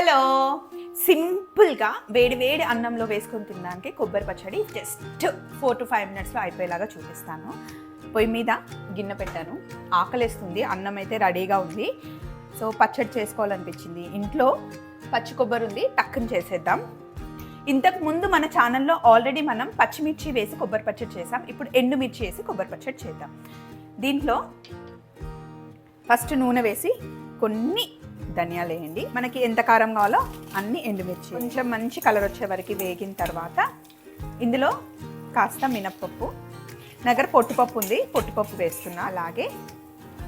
Hello. సింపుల్గా వేడి వేడి అన్నంలో వేసుకొని తినడానికి కొబ్బరి పచ్చడి జస్ట్ ఫోర్ టు ఫైవ్ మినిట్స్లో అయిపోయేలాగా చూపిస్తాను. పొయ్యి మీద గిన్నె పెట్టాను. ఆకలేస్తుంది అన్నం అయితే రెడీగా ఉంది. సో పచ్చడి చేసుకోవాలనిపించింది. ఇంట్లో పచ్చి కొబ్బరి ఉంది టక్కుని చేసేద్దాం. ఇంతకు ముందు మన ఛానల్లో ఆల్రెడీ మనం పచ్చిమిర్చి వేసి కొబ్బరి పచ్చడి చేసాం. ఇప్పుడు ఎండుమిర్చి వేసి కొబ్బరి పచ్చడి చేద్దాం. దీంట్లో ఫస్ట్ నూనె వేసి కొన్ని ధనియాలు వేయండి. మనకి ఎంత కారం కావాలో అన్ని ఎండుమిర్చి. కొంచెం మంచి కలర్ వచ్చే వరకు వేగిన తర్వాత ఇందులో కాస్త మినప్పప్పు. నగర పొట్టుపప్పు ఉంది పొట్టుపప్పు వేస్తున్నా. అలాగే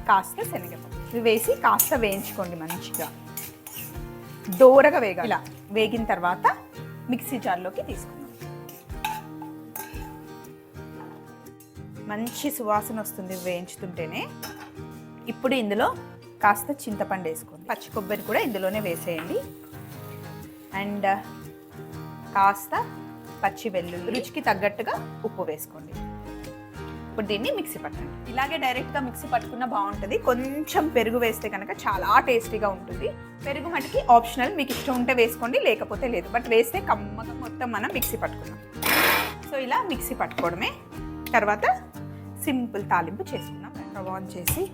కాస్త శనగపప్పు. ఇవి వేసి కాస్త వేయించుకోండి మంచిగా. దోరగా వేగాలి. ఇలా వేగిన తర్వాత మిక్సీ జార్లోకి తీసుకుందాం. మంచి సువాసన వస్తుంది వేయించుతుంటేనే. ఇప్పుడు ఇందులో కాస్త చింతపండు వేసుకోండి. పచ్చి కొబ్బరి కూడా ఇందులోనే వేసేయండి. అండ్ కాస్త పచ్చి వెల్లుల్లి రుచికి తగ్గట్టుగా ఉప్పు వేసుకోండి. ఇప్పుడు దీన్ని మిక్సీ పట్టండి. ఇలాగే డైరెక్ట్గా మిక్సీ పట్టుకున్న బాగుంటుంది. కొంచెం పెరుగు వేస్తే కనుక చాలా టేస్టీగా ఉంటుంది. పెరుగు మటుకి ఆప్షనల్. మీకు ఇష్టం ఉంటే వేసుకోండి లేకపోతే లేదు. బట్ వేస్తే కమ్మగా మొత్తం మనం మిక్సీ పట్టుకున్నాం. సో ఇలా మిక్సీ పట్టుకోవడమే. తర్వాత సింపుల్ తాలింపు చేసుకున్నాం ఆన్ చేసి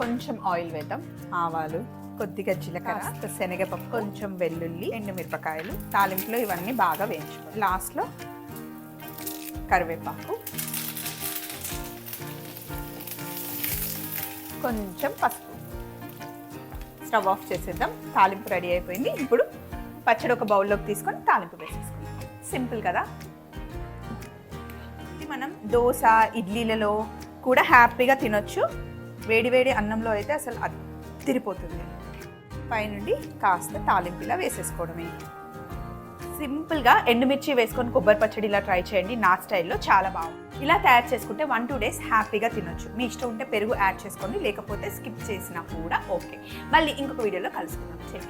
కొంచెం ఆయిల్ వేద్దాం. ఆవాలు కొద్దిగా జీలకర్ర శనగపప్పు కొంచెం వెల్లుల్లి ఎండుమిరపకాయలు తాలింపులో ఇవన్నీ బాగా వేయించుకోవాలి. లాస్ట్లో కరివేపాకు. కొంచెం పసుపు. స్టవ్ ఆఫ్ చేసేద్దాం. తాలింపు రెడీ అయిపోయింది. ఇప్పుడు పచ్చడి ఒక బౌల్లోకి తీసుకొని తాలింపు వేసేసుకుందాం. సింపుల్ కదా? ఇది మనం దోశ ఇడ్లీలలో కూడా హ్యాపీగా తినొచ్చు. వేడివేడి అన్నంలో అయితే అసలు తిరిపోతుంది. పైనుండి కాస్త తాలింపులా వేసేసుకోవడమే. సింపుల్గా ఎండుమిర్చి వేసుకొని కొబ్బరి పచ్చడి ఇలా ట్రై చేయండి. నా స్టైల్లో చాలా బాగుంది ఇలా తయారు చేసుకుంటే వన్ టూ డేస్ హ్యాపీగా తినొచ్చు. మీ ఇష్టం ఉంటే పెరుగు యాడ్ చేసుకోండి. లేకపోతే స్కిప్ చేసినా కూడా ఓకే. మళ్ళీ ఇంకొక వీడియోలో కలుసుకుందాం. చెక్